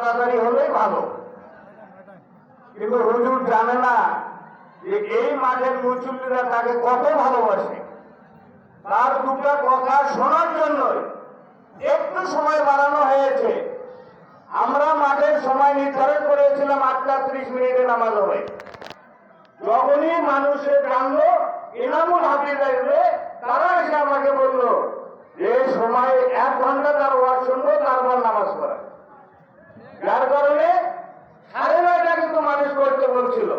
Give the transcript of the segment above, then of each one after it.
তাড়াতাড়ি হলেই ভালো। কিন্তু হুজুর জানে না যে এই মাঠের মুসল্লিরা তাকে কত ভালোবাসে। তার দুটো কথা শোনার জন্য একটু সময় বাড়ানো হয়েছে। আমরা মাঠের সময় নির্ধারণ করেছিলাম আটটা ত্রিশ মিনিটে নামাজ হবে। যখনই মানুষে জানলো ইনামুল হাফিজ আসবে, তারা এসে আমাকে বলল যে সময় এক ঘণ্টা তার ওয়াজ শুনব, তারপর নামাজ পড়া। যার কারণে সাড়ে নয়টা কিন্তু মানুষ করতে বলছিল।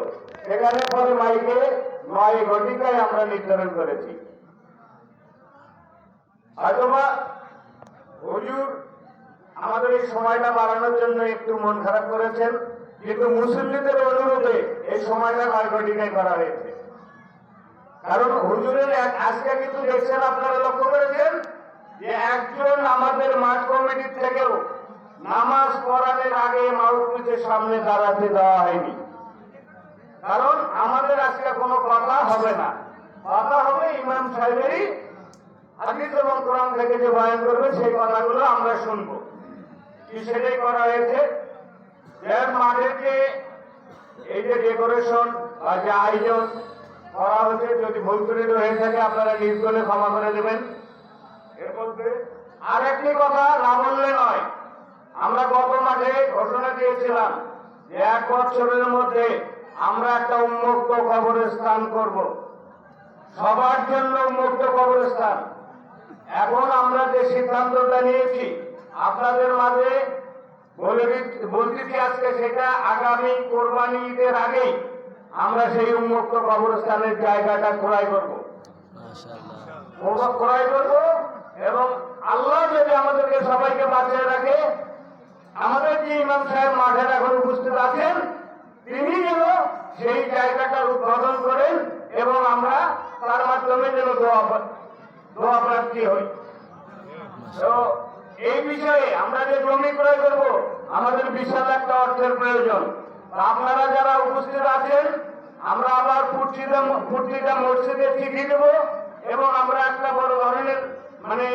সেখানে পরে মাইকে নয় ঘটিকায় আমরা নির্ধারণ করেছি। হয়তোবা হুজুর আমাদের এই সময়টা বাড়ানোর জন্য একটু মন খারাপ করেছেন, কিন্তু মুসল্লিদের অনুরোধে এই সময়টা নয় ঘটিকায় করা হয়েছে। কারণ হুজুরের আজকে কিন্তু দেখছেন আপনারা লক্ষ্য করেছেন যে একজন আমাদের মাঠ কমিটির থেকেও নামাজ পড়ানোর আগে মাউথপিসের সামনে দাঁড়াতে দেওয়া হয়নি। কারণ আমাদের আজকে কোনো কথা হবে না। কথা হবে ইমাম সাহেবেরই হাদিস এবং কোরআন থেকে যে বয়ান করবে, সেই কথাগুলো আমরা শুনব। কি সেটাই করা হয়েছে? এর মাঝে যে এই যে ডেকোরেশন বা যে আয়োজন করা হচ্ছে, যদি ভুল ত্রুটি হয়ে থাকে, আপনারা নিজ করে ক্ষমা করে দেবেন। এর মধ্যে আর একটি কথা না বললে নয়। আমরা গত মাঠে ঘোষণা দিয়েছিলাম যে এক বছরের মধ্যে আমরা একটা উন্মুক্ত কবরস্থান করব। সবার জন্য উন্মুক্ত কবরস্থান। এখন আমরা যে সিদ্ধান্তটা নিয়েছি আপনাদের মাঝে বলতেছি আজকে সেটা আগামী কোরবানি ঈদের আগেই আমরা সেই উন্মুক্ত কবরস্থানের জায়গাটা ক্রয় করব। ক্রয় করব এবং আল্লাহ যদি আমাদেরকে সবাইকে বাঁচিয়ে রাখে আমাদের যে ইমাম সাহেব মাঠের এখন উপস্থিত আছেন, তিনি যেন সেই জায়গাটার উদ্বোধন করেন এবং আমরা তার মাধ্যমে যেন দোয়া দোয়া প্রাপ্তি হই। তো এই বিষয়ে আমরা যে জমি ক্রয় করব, আমাদের বিশাল একটা অর্থের প্রয়োজন। আপনারা যারা উপস্থিত আছেন, আমরা আবার ফুটছিটা ফুটছিটা মসজিদে চিঠি দেব এবং আমরা একটা বড় ধরনের মানে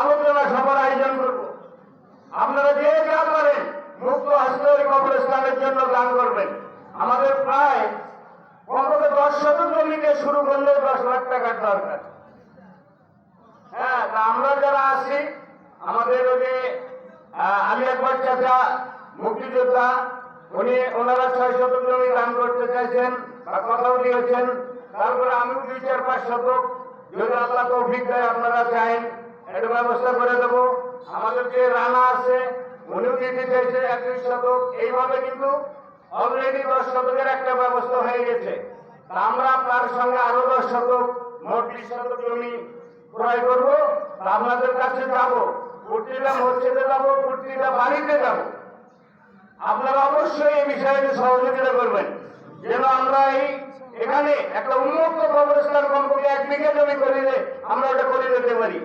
আলোচনা সভার আয়োজন করব আপনারা যে যা পারেন মুক্ত হস্তে ওই কবরস্থানের জন্য দান করবেন। আমাদের প্রায় কমপক্ষে দশ শতক জমিতে শুরু করলে দশ লাখ টাকার দরকার। হ্যাঁ তা আমরা যারা আছি, আমাদের ওই যে আলী আকবর চাচা, মুক্তিযোদ্ধা, উনি ওনারা ছয় শতক জমি দান করতে চাইছেন বা কথাও দিয়েছেন। তারপরে আমিও দুই, চার, পাঁচ শতক যদি আল্লাহ তৌফিক দেয়, আপনারা চাইন একটা ব্যবস্থা করে দেবো। আমাদের যে রানা আছে, উনিও দিতে চাইছে এক দুই শতক। এইভাবে কিন্তু অলরেডি দশ শতকের একটা ব্যবস্থা হয়ে গেছে। আমরা তার সঙ্গে আরও দশ শতক মোট বিশ শতক জমি ক্রয় করব আপনাদের কাছে যাব। প্রতিটা মসজিদে যাব প্রতিটা বাড়িতে যাব। আপনারা অবশ্যই এই বিষয়ে সহযোগিতা করবেন। যেন আমরা এই এখানে একটা উন্মুক্ত কবরস্থান কমপক্ষে এক বিঘা জমি করিলে আমরা ওটা করে দিতে পারি।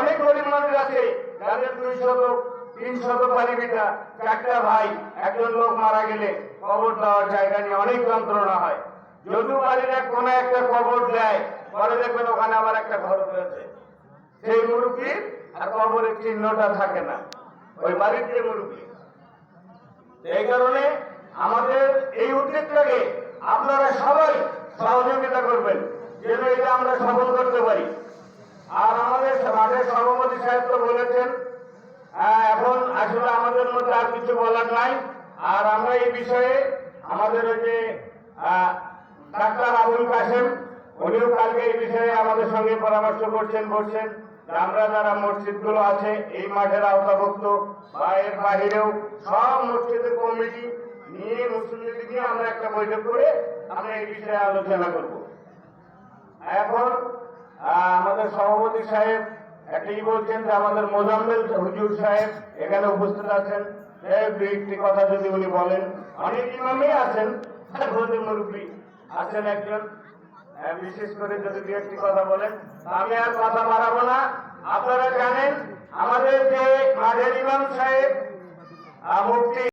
অনেক গরিব মানুষ আছে, যাদের দুই শতক তিন শতক বাড়ি বিটা চারটা ভাই, একজন লোক মারা গেলে কবর দেওয়ার জায়গা নিয়ে অনেক যন্ত্রণা হয়। যদিও এক কোনো একটা কবর দেয়, পরে দেখবেন ওখানে আবার একটা ঘর রয়েছে। সেই মুরব্বীর আর কবরের চিহ্নটা থাকে না। ওই বাড়ির যে মুরব্বী এই কারণে আমাদের এই উদ্যোগটাকে আপনারা সবাই সহযোগিতা করবেন। যেন এটা আমরা সফল করতে পারি আর আমাদের মাঠের সভাপতি সাহেব তো বলেছেন আহ, এখন আসলে আমাদের মধ্যে আর কিছু বলার নাই। আর আমরা এই বিষয়ে আমাদের ওই যে ডাক্তার আবুল কাসেম উনিও কালকে এই বিষয়ে আমাদের সঙ্গে পরামর্শ করছেন, বলছেন, আমরা যারা মসজিদগুলো আছে, এই মাঠের আওতাভুক্ত বা এর বাহিরেও সব মসজিদের কমিটি নিয়ে মুসলিমদের নিয়ে আমরা একটা বৈঠক করে আমরা এই বিষয়ে আলোচনা করব। এখন আমাদের সভাপতি সাহেব একই বলছেন যে আমাদের মোজাম্মেল হুজুর সাহেব এখানে উপস্থিত আছেন। একটি কথা যদি উনি বলেন। অনেক ইমামই আছেন মুরব্বী আছেন একজন। বিশেষ করে যদি দু একটি কথা বলেন আমি আর কথা বাড়াবো না। আপনারা জানেন, আমাদের যে মাঝের ইমাম সাহেব মুফতি